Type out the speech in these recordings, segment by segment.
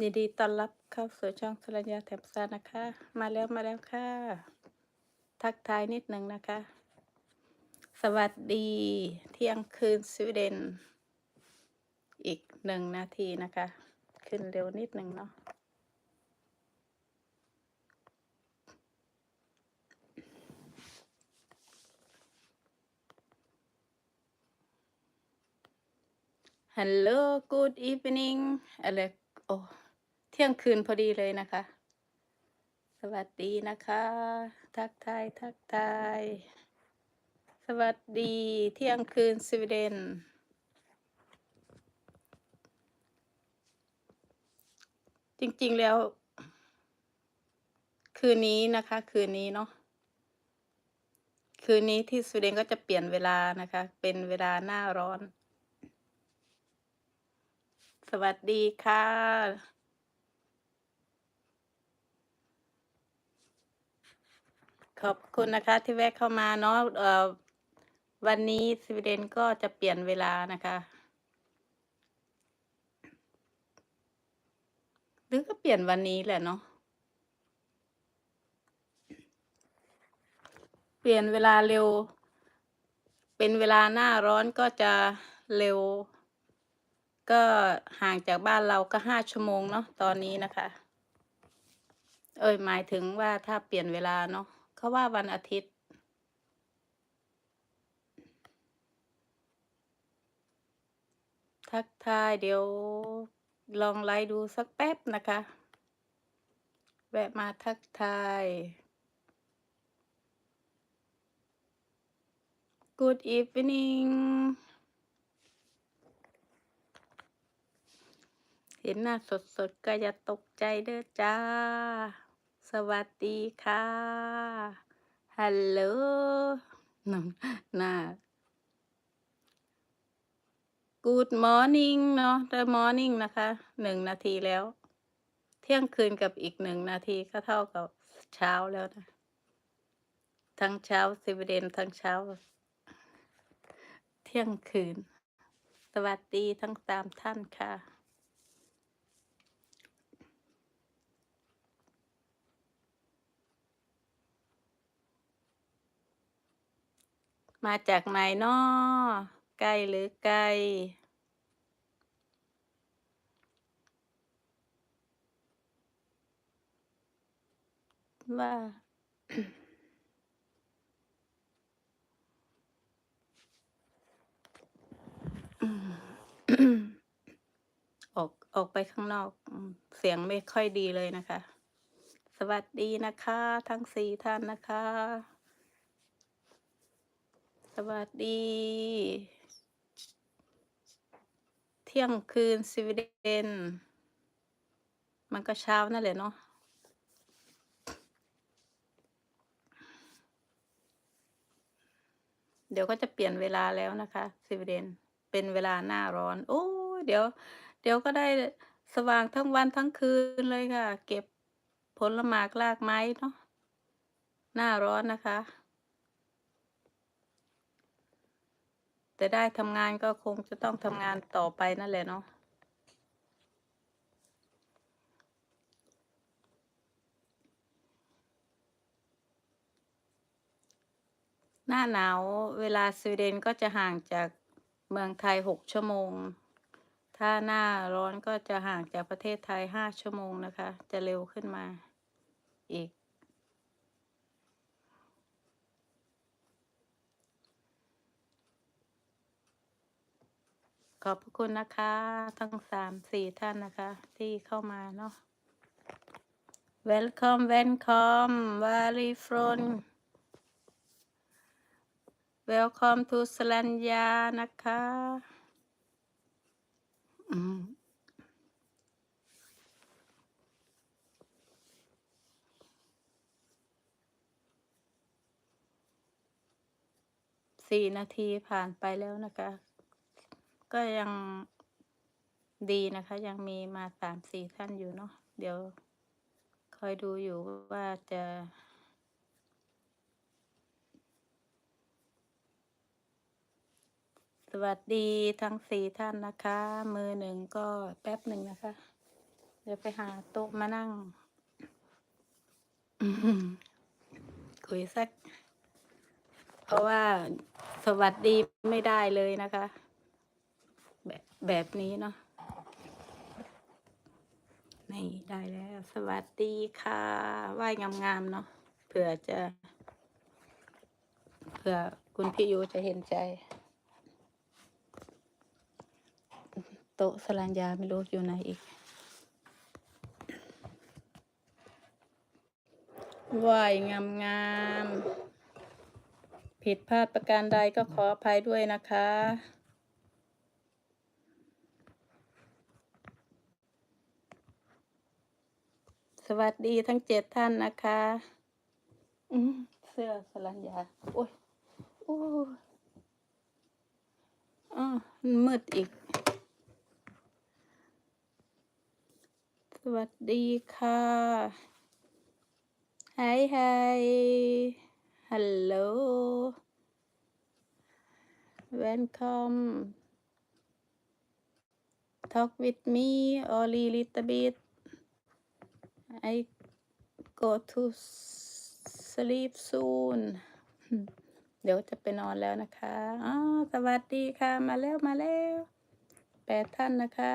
ยินดีต้อนรับเข้าสู่ช่องสรัญญาแถบซานะคะ มาแล้วมาแล้วค่ะ ทักทายนิดหนึ่งนะคะ สวัสดีเที่ยงคืนสวีเดน อีกหนึ่งนาทีนะคะ ขึ้นเร็วนิดหนึ่งเนาะฮัลโหล good evening อะไรโอ้ เที่ยงคืนพอดีเลยนะคะ สวัสดีนะคะ ทักทายทักทาย สวัสดีเที่ยงคืนสวีเดนจริงๆแล้ว คืนนี้นะคะ คืนนี้เนาะคืนนี้ที่สวีเดนก็จะเปลี่ยนเวลานะคะ เป็นเวลาหน้าร้อน สวัสดีค่ะ ขอบคุณนะคะที่แวะเข้ามาเนาะวันนี้สวีเดนก็จะเปลี่ยนเวลานะคะ หรือก็เปลี่ยนวันนี้แหละเนาะเปลี่ยนเวลาเร็ว เป็นเวลาหน้าร้อนก็จะเร็ว ก็ห่างจากบ้านเราก็ห้าชั่วโมงเนาะตอนนี้นะคะ เอ้ยหมายถึงว่าถ้าเปลี่ยนเวลาเนาะ เขาว่าวันอาทิตย์ ทักทายเดี๋ยวลองไลฟ์ดูสักแป๊บนะคะ แวะมาทักทาย Good evening เห็นหน้าสดๆก็อย่าตกใจเด้อจ้า สวัสดีค่ะ ฮัลโหลน้องน้า Good morning เนาะ The morning นะคะ หนึ่งนาทีแล้ว เที่ยงคืนกับอีกหนึ่งนาทีก็เท่ากับเช้าแล้วนะ ทั้งเช้าสวีเดนทั้งเช้า เที่ยงคืน สวัสดีทั้งสามท่านค่ะ มาจากไหนนาะใกล้หรือไกล ว่าออกออกไปข้างนอก เสียงไม่ค่อยดีเลยนะคะ สวัสดีนะคะ ทั้งสี่ท่านนะคะ สวัสดี เที่ยงคืนสวีเดน มันก็เช้านั่นแหละเนาะเดี๋ยวก็จะเปลี่ยนเวลาแล้วนะคะสวีเดนเป็นเวลาหน้าร้อน โอ้เดี๋ยว เดี๋ยวก็ได้สว่างทั้งวันทั้งคืนเลยค่ะ เก็บผลหมากรากไม้เนาะหน้าร้อนนะคะ แต่ได้ทำงานก็คงจะต้องทำงานต่อไปนั่นแหละเนาะหน้าหนาวเวลาสวีเดนก็จะห่างจากเมืองไทยหกชั่วโมง ถ้าหน้าร้อนก็จะห่างจากประเทศไทยห้าชั่วโมงนะคะ จะเร็วขึ้นมาอีก ขอบพระคุณนะคะ ทั้งสามสี่ท่านนะคะ ที่เข้ามาเนาะ Welcome welcome very from Welcome to สลัญญานะคะอืมสี่นาทีผ่านไปแล้วนะคะ ก็ยังดีนะคะ ยังมีมาสามสี่ท่านอยู่เนาะเดี๋ยวคอยดูอยู่ว่าจะสวัสดีทั้งสี่ท่านนะคะ มือหนึ่งก็แป๊บหนึ่งนะคะ เดี๋ยวไปหาโต๊ะมานั่ง คุยสัก เพราะว่าสวัสดีไม่ได้เลยนะคะ แบบนี้เนาะนี่ได้แล้ว สวัสดีค่ะไหว้งามๆเนาะเผื่อจะเผื่อคุณพี่ยูจะเห็นใจ โต๊ะสลัญญาไม่รู้อยู่ไหนอีกไหว้งามๆผิดพลาดประการใดก็ขออภัยด้วยนะคะ สวัสดีทั้งเจ็ดท่านนะคะ อืมเสื้อสลัญญาโอ้ยโอ้ยอ้าวมืดอีก สวัสดีค่ะ Hi hi Hello Welcome Talk with me only little bit I go to sleep soon เดี๋ยวจะไปนอนแล้วนะคะอ๋อสวัสดีค่ะ มาแล้วมาแล้วแปดท่านนะคะ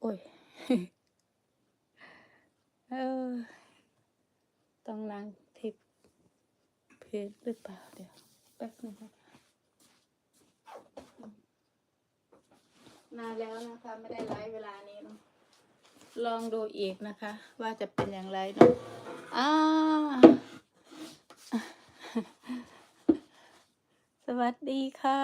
โอ้ยเออต้องนั่งทิปพื้นหรือเปล่าเดี๋ยวแป๊บนึงนะคะนาแล้วนะคะ ไม่ได้ไลฟ์เวลานี้เนาะ ลองดูอีกนะคะ ว่าจะเป็นอย่างไรเนาะอาสวัสดีค่ะ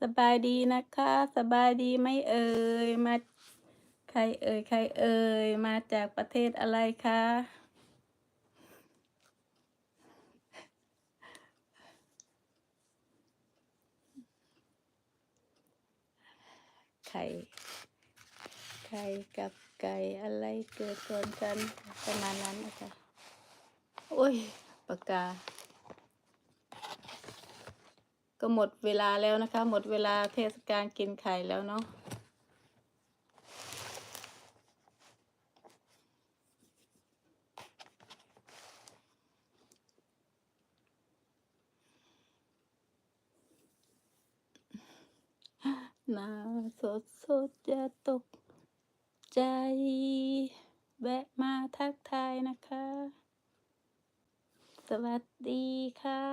สบายดีนะคะ สบายดีไม่เอ่ยมาใครเอ่ยใครเอ่ยมาจากประเทศอะไรคะ ไข่ ไข่กับไก่อะไรเกิดก่อนกันประมาณนั้นนะคะโอ้ยปากกา ก็หมดเวลาแล้วนะคะ หมดเวลาเทศกาลกินไข่แล้วเนาะ หน้าสดสดจะตกใจ แวะมาทักทายนะคะ สวัสดีค่ะ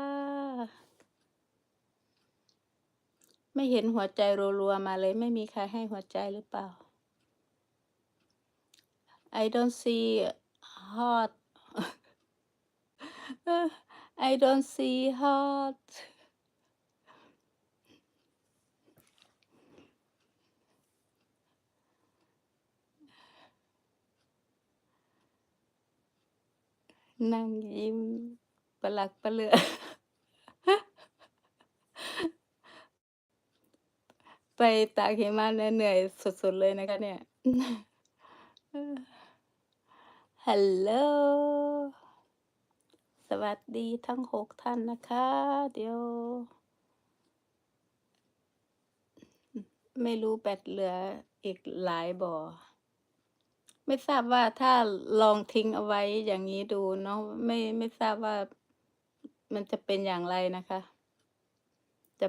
ไม่เห็นหัวใจรัวๆมาเลย ไม่มีใครให้หัวใจหรือเปล่า I don't see heart I don't see heart นั่งยิ้มปลักปะเหลือ ไปตากหิมะเนี่ยเหนื่อยสุดๆเลยนะคะเนี่ย ฮัลโหล สวัสดีทั้งหกท่านนะคะ เดี๋ยว ไม่รู้แบตเหลืออีกหลายบ่อ ไม่ทราบว่าถ้าลองทิ้งเอาไว้อย่างนี้ดูเนาะไม่ไม่ทราบว่ามันจะเป็นอย่างไรนะคะ จะ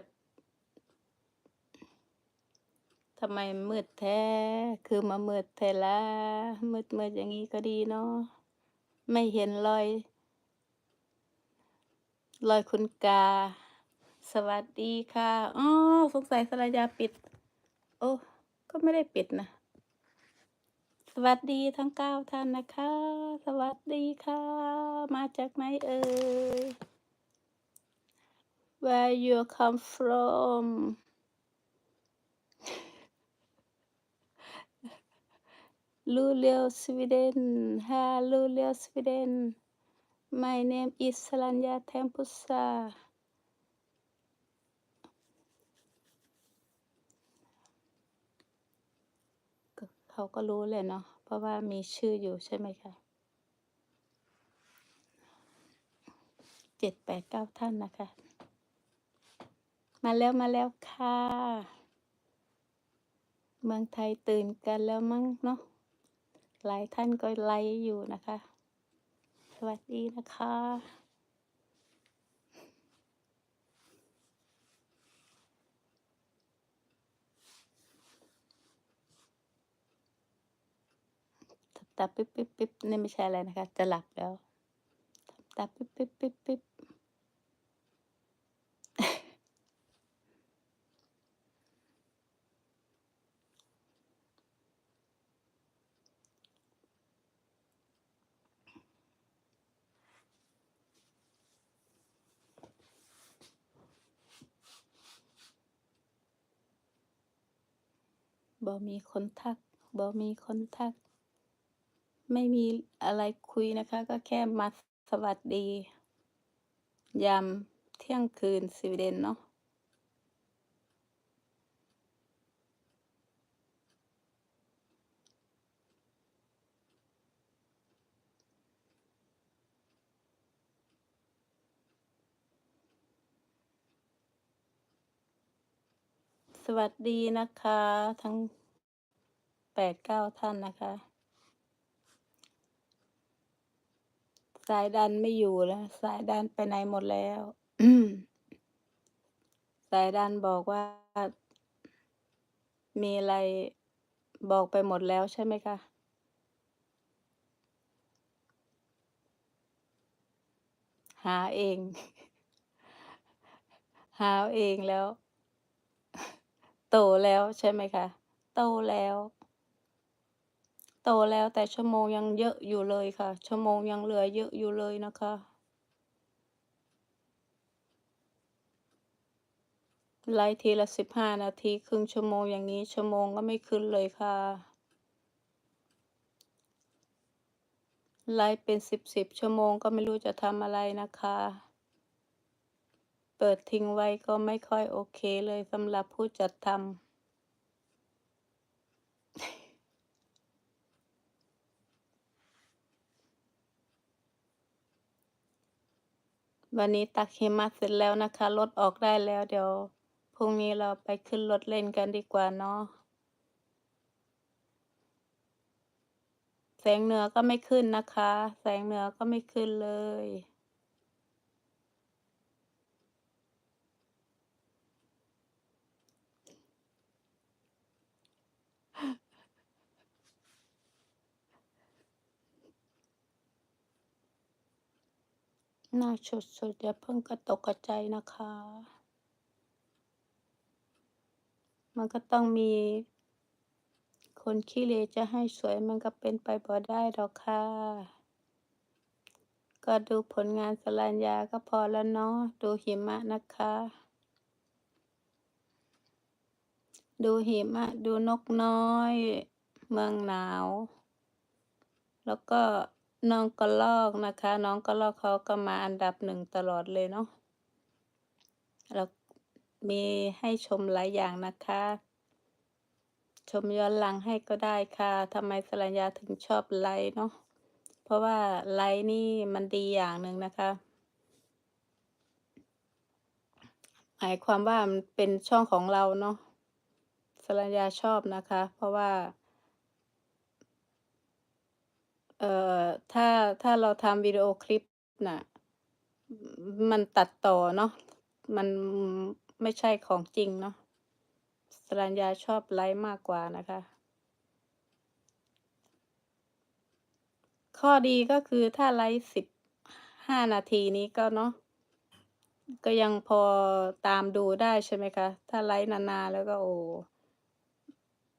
ทำไมมืดแท้ คือมามืดแท้ละมืดมืดอย่างนี้ก็ดีเนาะไม่เห็นรอย รอยคุณกา สวัสดีค่ะอ๋อสงสัยสรยาปิด โอ้ก็ไม่ได้ปิดนะ สวัสดีทั้งเก้าท่านนะคะ สวัสดีค่ะ มาจากไหนเอ่ย Where you come from ลูเลียวสวีเดนฮาลูเลียวสวีเดน My name is Salanya Tempusa เขาก็รู้เลยเนาะเพราะว่ามีชื่ออยู่ใช่ไหมคะเจ็ดแปดเก้าท่านนะคะ มาแล้วมาแล้วค่ะ เมืองไทยตื่นกันแล้วมั้งเนาะหลายท่านก็ไลฟ์อยู่นะคะ สวัสดีนะคะ ตาปิ๊บปิ๊บปิ๊บนี่ไม่ใช่อะไรนะคะ จะหลับแล้วทับตาปิ๊บปิ๊บปิ๊บปิ๊บบ่มีคนทักบ่มีคนทัก ไม่มีอะไรคุยนะคะ ก็แค่มาสวัสดี ยามเที่ยงคืนสวีเดนเนาะสวัสดีนะคะ ทั้งแปดเก้าท่านนะคะ สายดันไม่อยู่แล้วสายดันไปไหนหมดแล้วสายดันบอกว่า มีอะไรบอกไปหมดแล้วใช่ไหมคะหาเอง หาเองแล้ว โตแล้วใช่ไหมคะ โตแล้ว โตแล้วแต่ชั่วโมงยังเยอะอยู่เลยค่ะ ชั่วโมงยังเหลือเยอะอยู่เลยนะคะ ไลฟ์ทีละสิบห้านาทีครึ่งชั่วโมงอย่างนี้ชั่วโมงก็ไม่ขึ้นเลยค่ะ ไลฟ์เป็นสิบสิบชั่วโมงก็ไม่รู้จะทำอะไรนะคะ เปิดทิ้งไว้ก็ไม่ค่อยโอเคเลยสำหรับผู้จัดทำ วันนี้ตักหิมะเสร็จแล้วนะคะ รถออกได้แล้วเดี๋ยวพรุ่งนี้เราไปขึ้นรถเล่นกันดีกว่าเนาะแสงเหนือก็ไม่ขึ้นนะคะ แสงเหนือก็ไม่ขึ้นเลย หน้าสดๆอย่าเพิ่งกระตกกระใจนะคะ มันก็ต้องมี คนขี้เหร่จะให้สวยมันก็เป็นไปบ่ได้หรอกค่ะ ก็ดูผลงานสรัญญาก็พอแล้วเนาะดูหิมะนะคะ ดูหิมะ ดูนกน้อย เมืองหนาว แล้วก็ น้องกระรอกนะคะ น้องกระรอกเขาก็มาอันดับหนึ่งตลอดเลยเนาะแล้วมีให้ชมหลายอย่างนะคะ ชมย้อนหลังให้ก็ได้ค่ะทำไมสรัญญาถึงชอบไลฟ์เนาะเพราะว่าไลฟ์นี่มันดีอย่างหนึ่งนะคะ หมายความว่ามันเป็นช่องของเราเนาะสรัญญาชอบนะคะ เพราะว่า เอ่อถ้าถ้าเราทำวิดีโอคลิปน่ะ มันตัดต่อเนาะมันไม่ใช่ของจริงเนาะสรัญญาชอบไลฟ์มากกว่านะคะ ข้อดีก็คือถ้าไลฟ์สิบห้านาทีนี้ก็เนาะก็ยังพอตามดูได้ใช่ไหมคะ ถ้าไลฟ์นานๆแล้วก็โอ้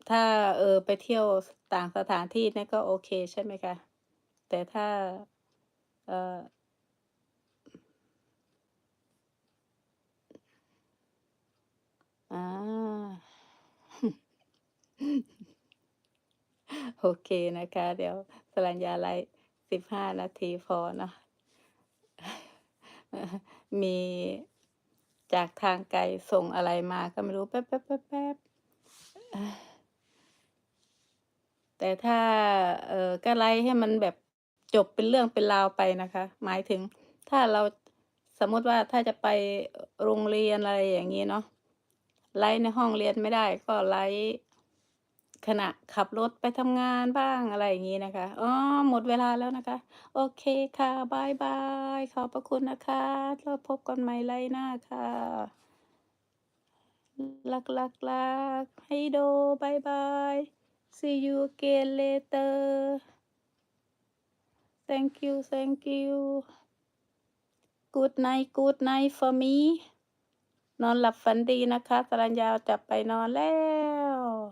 ถ้าเออไปเที่ยวต่างสถานที่นี่ก็โอเคใช่ไหมคะ แต่ถ้าเอ่ออาโอเคนะคะ เดี๋ยวสรัญญาไลฟ์15นาทีพอเนาะมีจากทางไกลส่งอะไรมาก็ไม่รู้แป๊บๆๆๆเออแป๊บแต่ถ้า เออก็ไลฟ์ให้มันแบบ จบเป็นเรื่องเป็นราวไปนะคะ หมายถึงถ้าเราสมมติว่าถ้าจะไปโรงเรียนอะไรอย่างงี้เนาะไลฟ์ในห้องเรียนไม่ได้ก็ไลฟ์ขณะขับรถไปทำงานบ้างอะไรอย่างงี้นะคะอ๋อหมดเวลาแล้วนะคะ โอเคค่ะบายบายขอบพระคุณนะคะแล้วพบกันใหม่ไลฟ์หน้าค่ะรักๆๆให้โดบายบาย see you again later thank you thank you good night good night for me นอนหลับฝันดีนะคะสรัญญาจะไปนอนแล้ว